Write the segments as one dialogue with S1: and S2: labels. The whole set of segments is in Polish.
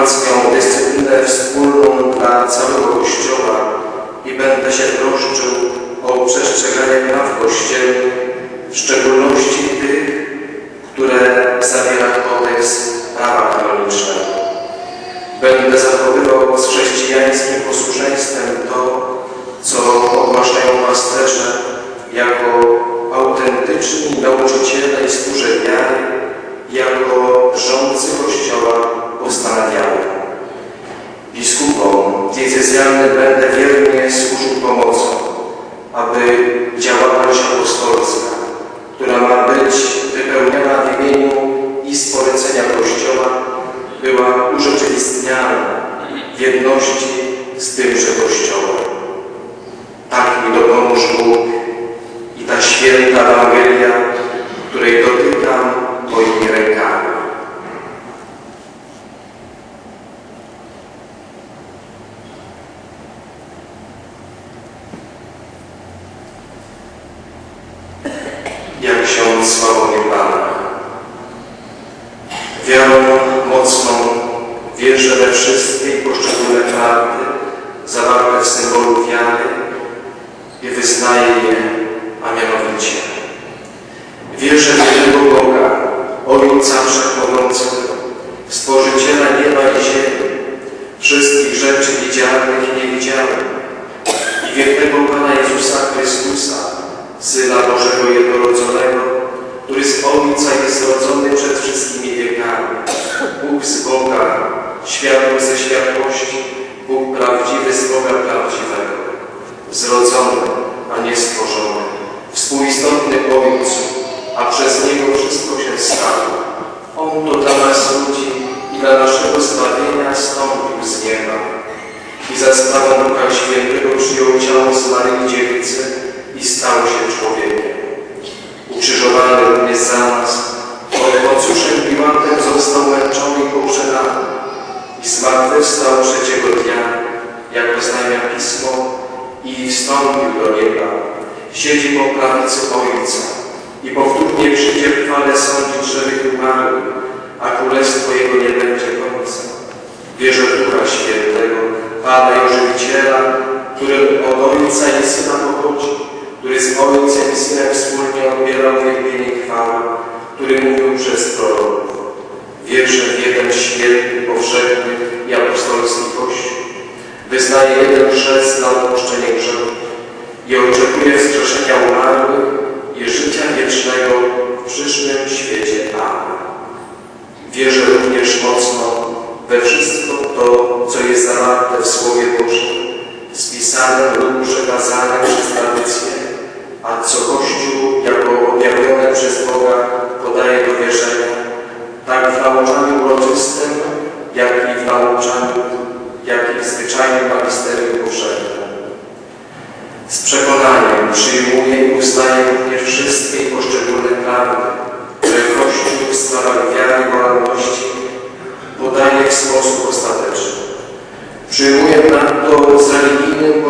S1: umacniał dyscyplinę wspólną dla całego Kościoła i będę się troszczył o przestrzeganie praw kościelnych, w szczególności tych, które zawiera kodeks prawa kanonicznego. Będę zachowywał z chrześcijańskim posłuszeństwem jedności z tymże Kościołem. Tak mi dopomóż Bóg i ta święta Ewangelia, której dotykam moimi rękami. Jak ksiądz Sławomir Pana. Wiarą mocną wierzę we wszystkie poszczególne prawdy zawarte w symbolu wiary i wyznaję je, a mianowicie wierzę w jednego Boga, Ojca Wszechmogącego, Stworzyciela nieba i ziemi, wszystkich rzeczy widzialnych i niewidzialnych i w jednego Pana Jezusa Chrystusa, Syna Bożego Jednorodzonego, który z Ojca jest zrodzony przed wszystkimi wiekami, Bóg z Boga, światło ze światłości, z Boga prawdziwego, zrodzony, a nie stworzony, współistotny Ojcu, a przez Niego wszystko się stało. On to dla nas ludzi i dla naszego zbawienia stąpił z nieba i za sprawą Ducha Świętego przyjął ciało z Maryi Dziewicy i stał się człowiekiem. Ukrzyżowany również za nas, pod Poncjuszem Piłatem został męczony i pogrzebany i zmartwychwstał trzeciego dnia, jak oznajmia Pismo, i wstąpił do nieba. Siedzi po prawicy Ojca i powtórnie przyjdzie w chwale sądzić żywych umarłych, a królestwo Jego nie będzie końca. Wierzę w Ducha Świętego, Pana i Żywiciela, który od Ojca i Syna pochodzi, który z Ojcem i Synem wspólnie odbierał wielbienie i chwałę, który mówił przez proroków. Wierzę w jeden święty, powszechny i apostolski Kościół. Wyznaję jeden chrzest na odpuszczenie grzechów i oczekuję wskrzeszenia umarłych i życia wiecznego w przyszłym świecie. Amen. Wierzę również mocno we wszystko to, co jest zawarte w Słowie Bożym, spisanym lub przekazanym przez tradycję, a co Kościół jako objawione przez Boga podaje do wierzenia, tak w nauczaniu uroczystym, jak i w nauczaniu, jak i zwyczajnym magisterium powszechnym. Z przekonaniem przyjmuję i uznaję również wszystkie poszczególne prawdy, które Kościół sprawach wiary i moralności podaje w sposób ostateczny. Przyjmuję nadto z religijnym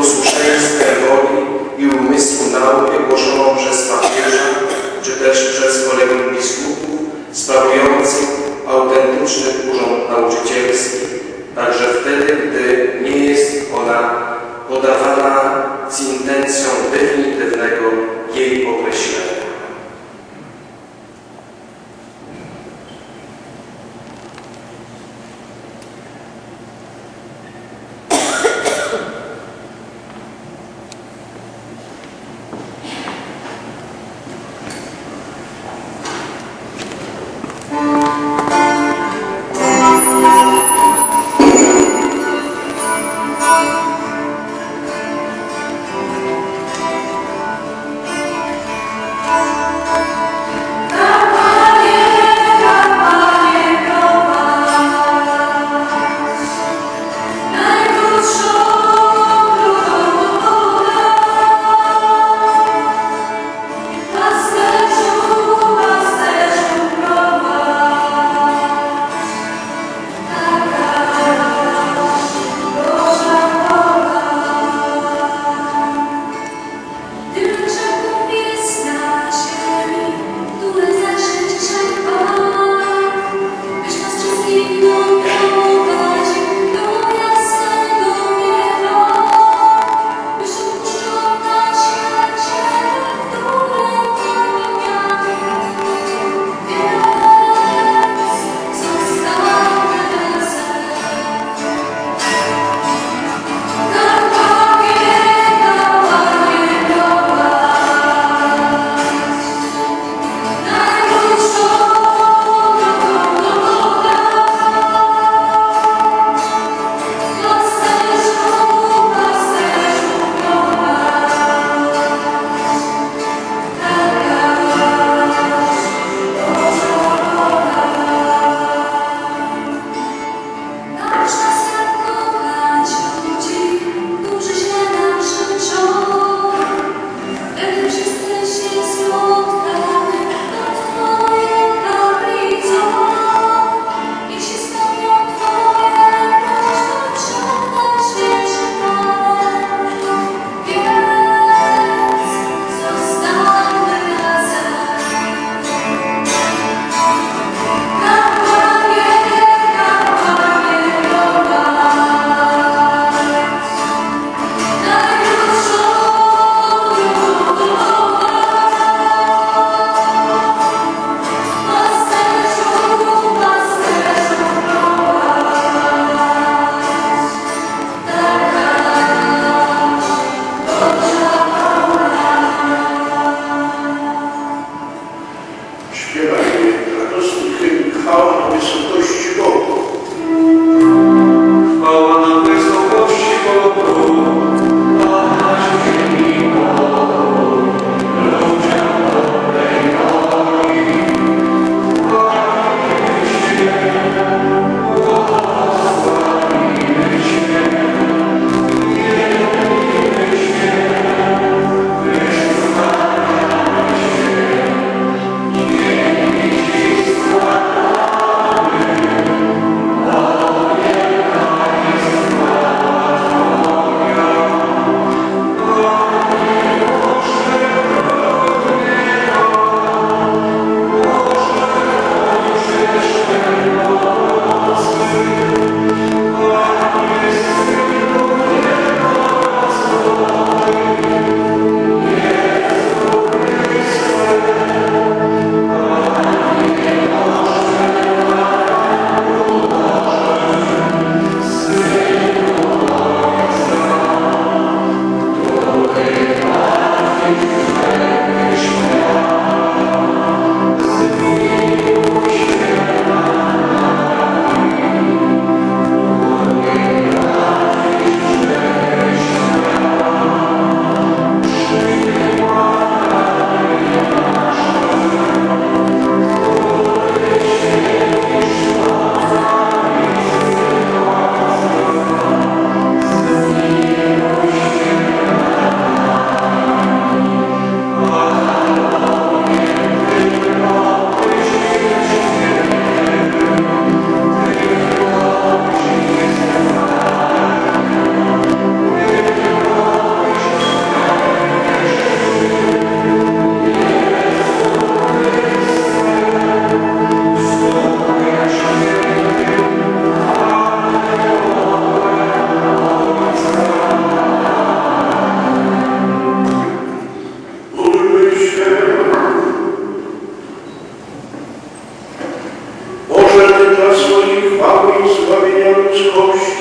S2: Deus rosto.